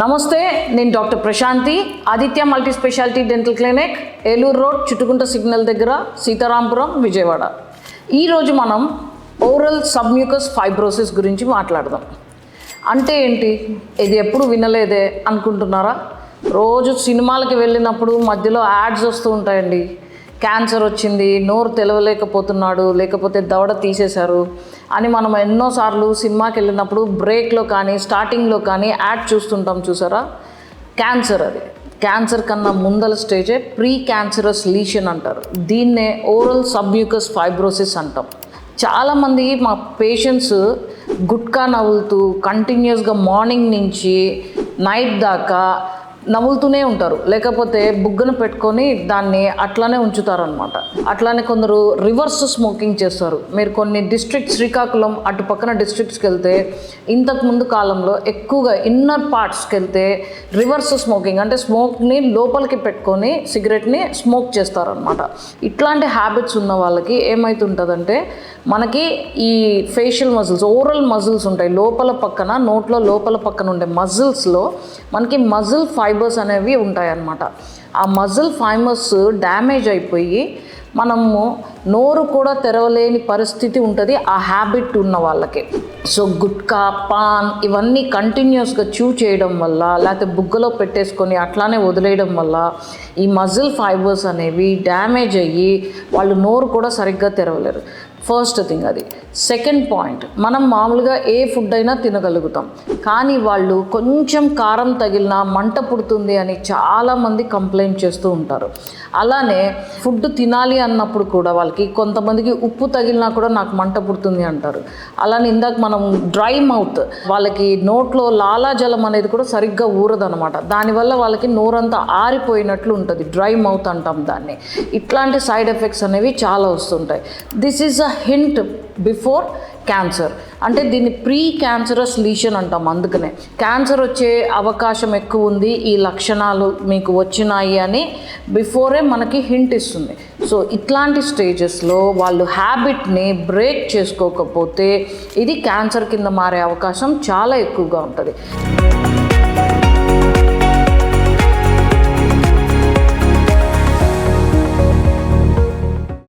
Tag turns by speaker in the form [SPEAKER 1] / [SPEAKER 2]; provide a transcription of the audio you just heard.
[SPEAKER 1] నమస్తే నేను doctor Prashanti Aditya multi specialty dental clinic Eluru road Chuttugunta signal దగ్గర సీతారాంపురం విజయవాడ. ఈరోజు మనం ఓరల్ సబ్మ్యూకస్ ఫైబ్రోసిస్ గురించి మాట్లాడదాం. అంటే ఏంటి? ఇది ఎప్పుడు వినలేదే అనుకుంటున్నారా? రోజు సినిమాలకి వెళ్ళినప్పుడు మధ్యలో యాడ్స్ వస్తూ ఉంటాయండి. క్యాన్సర్ వచ్చింది నోరు తెలవలేకపోతున్నాడు లేకపోతే దవడ తీసేశారు అని మనం ఎన్నోసార్లు సినిమాకి వెళ్ళినప్పుడు బ్రేక్లో కానీ స్టార్టింగ్లో కానీ యాడ్ చూస్తుంటాం చూసారా? క్యాన్సర్ అది. క్యాన్సర్ కన్నా ముందల స్టేజే ప్రీ క్యాన్సరస్ లీషన్ అంటారు. దీన్నే ఓరల్ సబ్మ్యూకస్ ఫైబ్రోసిస్ అంటాం. చాలామంది మా పేషెంట్స్ గుట్కా నవ్వులుతూ కంటిన్యూస్గా మార్నింగ్ నుంచి నైట్ దాకా నవ్వులుతూనే ఉంటారు. లేకపోతే బుగ్గను పెట్టుకొని దాన్ని అట్లానే ఉంచుతారనమాట అట్లానే కొందరు రివర్స్ స్మోకింగ్ చేస్తారు. మీరు కొన్ని డిస్ట్రిక్ట్ శ్రీకాకుళం అటు పక్కన డిస్ట్రిక్ట్స్కి వెళ్తే ఇంతకుముందు కాలంలో ఎక్కువగా ఇన్నర్ పార్ట్స్కి వెళ్తే రివర్స్ స్మోకింగ్ అంటే స్మోక్ని లోపలికి పెట్టుకొని సిగరెట్ని స్మోక్ చేస్తారనమాట ఇట్లాంటి హ్యాబిట్స్ ఉన్న వాళ్ళకి ఏమవుతుంటుందంటే మనకి ఈ ఫేషియల్ మజిల్స్ ఓరల్ మజిల్స్ ఉంటాయి. లోపల పక్కన నోట్లో లోపల పక్కన ఉండే మజిల్స్లో మనకి మజిల్ ఫైబర్స్ అనేవి ఉంటాయి అన్నమాట ఆ మజిల్ ఫైబర్స్ డ్యామేజ్ అయిపోయి మనము నోరు కూడా తెరవలేని పరిస్థితి ఉంటుంది ఆ హ్యాబిట్ ఉన్న వాళ్ళకి. సో గుట్కా పాన్ ఇవన్నీ కంటిన్యూస్గా చూ చేయడం వల్ల లేకపోతే బుగ్గలో పెట్టేసుకొని అట్లానే వదిలేయడం వల్ల ఈ మజిల్ ఫైబర్స్ అనేవి డ్యామేజ్ అయ్యి వాళ్ళు నోరు కూడా సరిగ్గా తెరవలేరు. ఫస్ట్ థింగ్ అది. సెకండ్ పాయింట్ మనం మామూలుగా ఏ ఫుడ్ అయినా తినగలుగుతాం. కానీ వాళ్ళు కొంచెం కారం తగిలినా మంట పుడుతుంది అని చాలామంది కంప్లైంట్ చేస్తూ ఉంటారు. అలానే ఫుడ్ తినాలి అన్నప్పుడు కూడా వాళ్ళకి కొంతమందికి ఉప్పు తగిలినా కూడా నాకు మంట పుడుతుంది అంటారు. అలానే ఇందాక మనం డ్రై మౌత్ వాళ్ళకి నోట్లో లాలాజలం అనేది కూడా సరిగ్గా ఊరదనమాట దానివల్ల వాళ్ళకి నోరంతా ఆరిపోయినట్లు ఉంటుంది. డ్రై మౌత్ అంటాం దాన్ని. ఇట్లాంటి సైడ్ ఎఫెక్ట్స్ అనేవి చాలా వస్తుంటాయి. This is a hint before cancer అంటే దీన్ని ప్రీ క్యాన్సరస్ లీషన్ అంటాం అందుకనే. క్యాన్సర్ వచ్చే అవకాశం ఎక్కువ ఉంది ఈ లక్షణాలు మీకు వచ్చినాయి అని బిఫోరే మనకి హింట్ ఇస్తుంది. సో ఇట్లాంటి స్టేజెస్లో వాళ్ళు హ్యాబిట్ని బ్రేక్ చేసుకోకపోతే ఇది క్యాన్సర్ కింద మారే అవకాశం చాలా ఎక్కువగా ఉంటుంది.